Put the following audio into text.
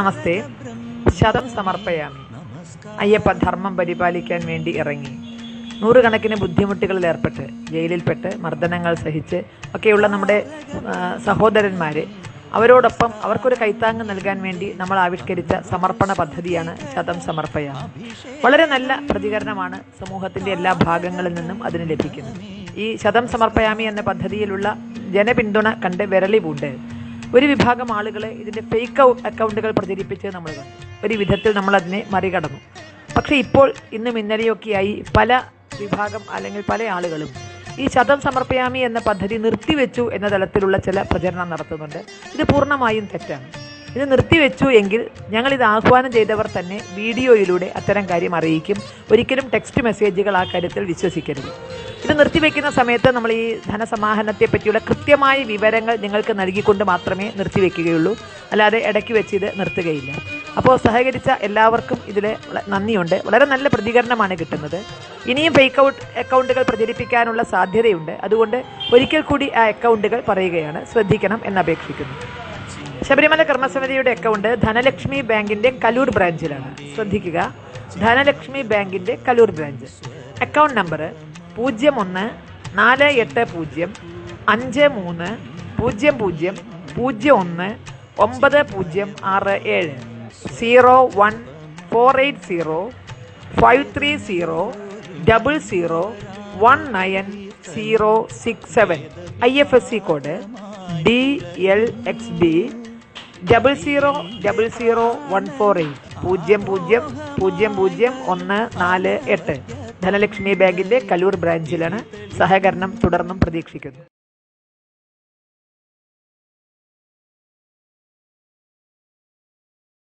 നമസ്തേ. ശതം സമർപ്പയാമി. അയ്യപ്പ ധർമ്മം പരിപാലിക്കാൻ വേണ്ടി ഇറങ്ങി. നൂറുകണക്കിന് ബുദ്ധിമുട്ടുകളിൽ ഏർപ്പെട്ട് ജയിലിൽപ്പെട്ട് മർദ്ദനങ്ങൾ സഹിച്ച് ഒക്കെയുള്ള നമ്മുടെ സഹോദരന്മാർ അവരോടൊപ്പം അവർക്കൊരു കൈത്താങ്ങ് നൽകാൻ വേണ്ടി നമ്മൾ ആവിഷ്കരിച്ച സമർപ്പണ പദ്ധതിയാണ് ശതം സമർപ്പയാമി. വളരെ നല്ല പ്രതികരണമാണ് സമൂഹത്തിന്റെ എല്ലാ ഭാഗങ്ങളിൽ നിന്നും അതിന് ലഭിക്കുന്നത്. ഈ ശതം സമർപ്പയാമി എന്ന പദ്ധതിയിലുള്ള ജനപിന്തുണ കണ്ട് വിരളി പൂണ്ട്. ഒരു വിഭാഗം ആളുകളെ ഇതിന്റെ ഫേക്ക് അക്കൗണ്ടുകൾ പ്രചരിപ്പിച്ച് നമ്മൾ ഒരു വിധത്തിൽ നമ്മൾ അതിനെ മറികടന്നു. പക്ഷേ ഇപ്പോൾ ഇന്നും ഇന്നലെയൊക്കെയായി പല വിഭാഗം അല്ലെങ്കിൽ പല ആളുകളും ഈ ശതം സമർപ്പയാമി എന്ന പദ്ധതി നിർത്തിവെച്ചു എന്ന തലത്തിലുള്ള ചില പ്രചരണം നടത്തുന്നുണ്ട്. ഇത് പൂർണമായും തെറ്റാണ്. ഇത് നിർത്തിവെച്ചു എങ്കിൽ ഞങ്ങളിത് ആഹ്വാനം ചെയ്തവർ തന്നെ വീഡിയോയിലൂടെ അത്തരം കാര്യം അറിയിക്കും. ഒരിക്കലും ടെക്സ്റ്റ് മെസ്സേജുകൾ ആ കാര്യത്തിൽ വിശ്വസിക്കരുത്. ഇത് നിർത്തിവെക്കുന്ന സമയത്ത് നമ്മൾ ഈ ധനസമാഹരണത്തെ പറ്റിയുള്ള കൃത്യമായ വിവരങ്ങൾ നിങ്ങൾക്ക് നൽകിക്കൊണ്ട് മാത്രമേ നിർത്തിവെക്കുകയുള്ളൂ അല്ലാതെ ഇടയ്ക്ക് വെച്ച് ഇത് നിർത്തുകയില്ല. അപ്പോൾ സഹകരിച്ച എല്ലാവർക്കും ഇതിൽ നന്ദിയുണ്ട്. വളരെ നല്ല പ്രതികരണമാണ് കിട്ടുന്നത്. ഇനിയും ഫേക്ക് ഔട്ട് അക്കൗണ്ടുകൾ പ്രചരിപ്പിക്കാനുള്ള സാധ്യതയുണ്ട്. അതുകൊണ്ട് ഒരിക്കൽ കൂടി ആ അക്കൗണ്ടുകൾ പറയുകയാണ്. ശ്രദ്ധിക്കണം എന്നപേക്ഷിക്കുന്നു ശബരിമല കർമ്മസമിതിയുടെ അക്കൗണ്ട് ധനലക്ഷ്മി ബാങ്കിന്റെ കലൂർ ബ്രാഞ്ചിലാണ്. ശ്രദ്ധിക്കുക. ധനലക്ഷ്മി ബാങ്കിന്റെ കലൂർ ബ്രാഞ്ച്. അക്കൗണ്ട് നമ്പർ പൂജ്യം ഒന്ന് നാല് എട്ട് പൂജ്യം അഞ്ച് മൂന്ന് പൂജ്യം പൂജ്യം പൂജ്യം ഒന്ന് ഒമ്പത് പൂജ്യം ആറ് ഏഴ്. Zero one four eight zero five three zero double zero one nine zero six seven I F S C code D L X B double zero double zero one four eight പൂജ്യം പൂജ്യം പൂജ്യം പൂജ്യം ഒന്ന് നാല് എട്ട്. ധനലക്ഷ്മി ബാങ്കിന്റെ കലൂർ ബ്രാഞ്ചിലാണ് സഹകരണം തുടർന്നും പ്രതീക്ഷിക്കുന്നു.